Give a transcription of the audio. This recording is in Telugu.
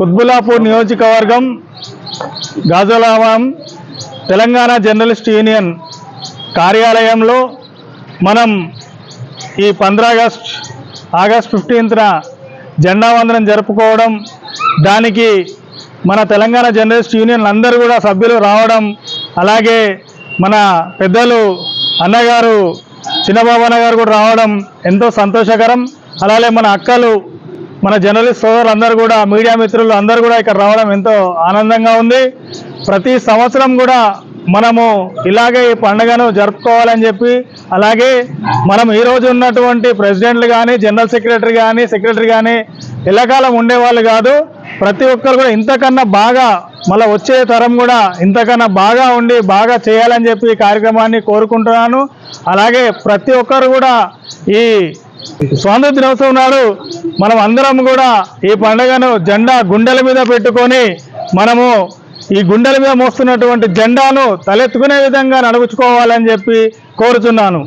కుత్బులాపూర్ నియోజకవర్గం గాజులావాం తెలంగాణ జర్నలిస్ట్ యూనియన్ కార్యాలయంలో మనం ఈ పంద్రాగస్ట్ ఆగస్ట్ ఫిఫ్టీన్త్న జెండా వందనం జరుపుకోవడం దానికి మన తెలంగాణ జర్నలిస్ట్ యూనియన్ అందరూ కూడా సభ్యులు రావడం అలాగే మన పెద్దలు అన్నగారు చిన్నబాబు అన్నగారు కూడా రావడం ఎంతో సంతోషకరం. అలాగే మన అక్కలు మన జర్నలిస్ట్ సోదరులు అందరూ కూడా మీడియా మిత్రులు అందరూ కూడా ఇక్కడ రావడం ఎంతో ఆనందంగా ఉంది. ప్రతి సంవత్సరం కూడా మనము ఇలాగే ఈ పండుగను జరుపుకోవాలని చెప్పి అలాగే మనం ఈరోజు ఉన్నటువంటి ప్రెసిడెంట్లు కానీ జనరల్ సెక్రటరీ కానీ సెక్రటరీ కానీ ఎల్లకాలం ఉండేవాళ్ళు కాదు. ప్రతి ఒక్కరు కూడా ఇంతకన్నా బాగా మళ్ళీ వచ్చే తరం కూడా ఇంతకన్నా బాగా ఉండి బాగా చేయాలని చెప్పి ఈ కార్యక్రమాన్ని కోరుకుంటున్నాను. అలాగే ప్రతి ఒక్కరు కూడా ఈ స్వాతంత్ర దినోత్సవం నాడు మనం అందరం కూడా ఈ పండుగను జెండా గుండెల మీద పెట్టుకొని మనము ఈ గుండెల మీద మోస్తున్నటువంటి జెండాను తలెత్తుకునే విధంగా నడుచుకోవాలని చెప్పి కోరుతున్నాను.